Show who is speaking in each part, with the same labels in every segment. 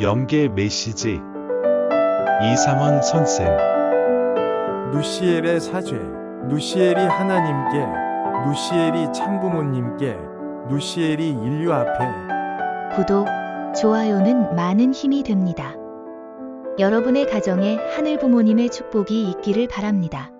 Speaker 1: 영계 메시지 이상원 선생
Speaker 2: 누시엘의 사죄, 누시엘이 하나님께, 누시엘이 참부모님께, 누시엘이 인류 앞에
Speaker 3: 구독, 좋아요는 많은 힘이 됩니다. 여러분의 가정에 하늘 부모님의 축복이 있기를 바랍니다.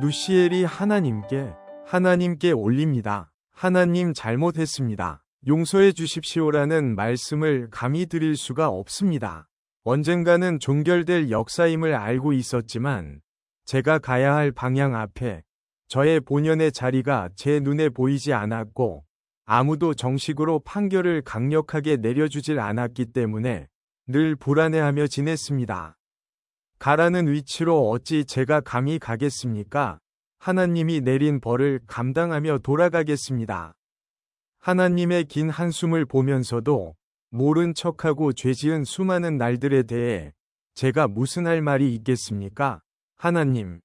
Speaker 2: 누시엘이 하나님께, 하나님께 올립니다. 하나님 잘못했습니다. 용서해 주십시오라는 말씀을 감히 드릴 수가 없습니다. 언젠가는 종결될 역사임을 알고 있었지만, 제가 가야 할 방향 앞에 저의 본연의 자리가 제 눈에 보이지 않았고, 아무도 정식으로 판결을 강력하게 내려주질 않았기 때문에 늘 불안해하며 지냈습니다. 가라는 위치로 어찌 제가 감히 가겠습니까? 하나님이 내린 벌을 감당하며 돌아가겠습니다. 하나님의 긴 한숨을 보면서도 모른 척하고 죄 지은 수많은 날들에 대해 제가 무슨 할 말이 있겠습니까? 하나님.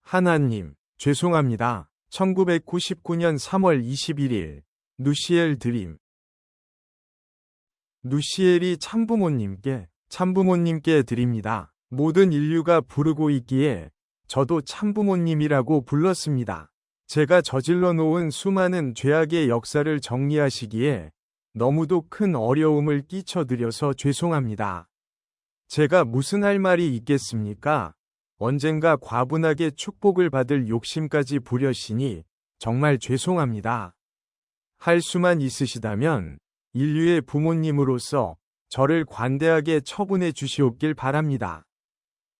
Speaker 2: 하나님, 죄송합니다. 1999년 3월 21일, 누시엘 드림. 누시엘이 참부모님께, 참부모님께 드립니다. 모든 인류가 부르고 있기에 저도 참부모님이라고 불렀습니다. 제가 저질러 놓은 수많은 죄악의 역사를 정리하시기에 너무도 큰 어려움을 끼쳐드려서 죄송합니다. 제가 무슨 할 말이 있겠습니까? 언젠가 과분하게 축복을 받을 욕심까지 부려시니 정말 죄송합니다. 할 수만 있으시다면 인류의 부모님으로서 저를 관대하게 처분해 주시옵길 바랍니다.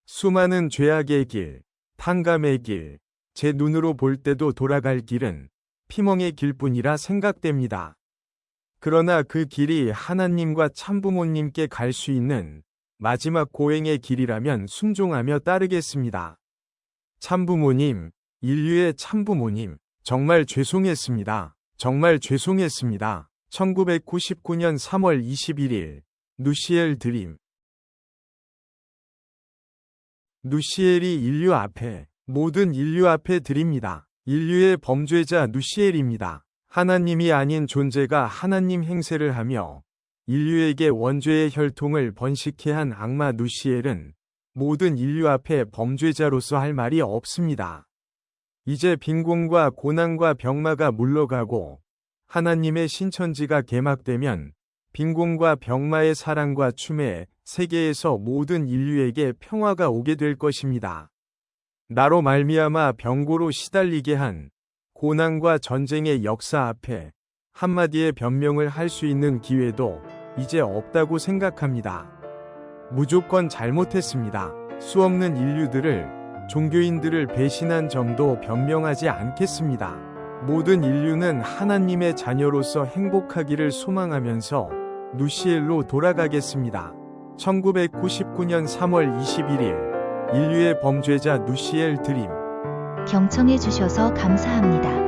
Speaker 2: 수많은 죄악의 길, 탕감의 길, 제 눈으로 볼 때도 돌아갈 길은 피멍의 길뿐이라 생각됩니다. 그러나 그 길이 하나님과 참부모님께 갈 수 있는 마지막 고행의 길이라면 순종하며 따르겠습니다. 참부모님, 인류의 참부모님, 정말 죄송했습니다. 정말 죄송했습니다. 1999년 3월 21일, 누시엘 드림. 누시엘이 인류 앞에, 모든 인류 앞에 드립니다. 인류의 범죄자 누시엘입니다. 하나님이 아닌 존재가 하나님 행세를 하며 인류에게 원죄의 혈통을 번식해 한 악마 누시엘은 모든 인류 앞에 범죄자로서 할 말이 없습니다. 이제 빈곤과 고난과 병마가 물러가고 하나님의 신천지가 개막되면 빈곤과 병마의 사랑과 춤에 세계에서 모든 인류에게 평화가 오게 될 것입니다. 나로 말미암아 병고로 시달리게 한 고난과 전쟁의 역사 앞에 한마디의 변명을 할 수 있는 기회도 이제 없다고 생각합니다. 무조건 잘못했습니다. 수없는 인류들을, 종교인들을 배신한 점도 변명하지 않겠습니다. 모든 인류는 하나님의 자녀로서 행복하기를 소망하면서 누시엘로 돌아가겠습니다. 1999년 3월 21일 인류의 범죄자 누시엘 드림
Speaker 3: 경청해 주셔서 감사합니다.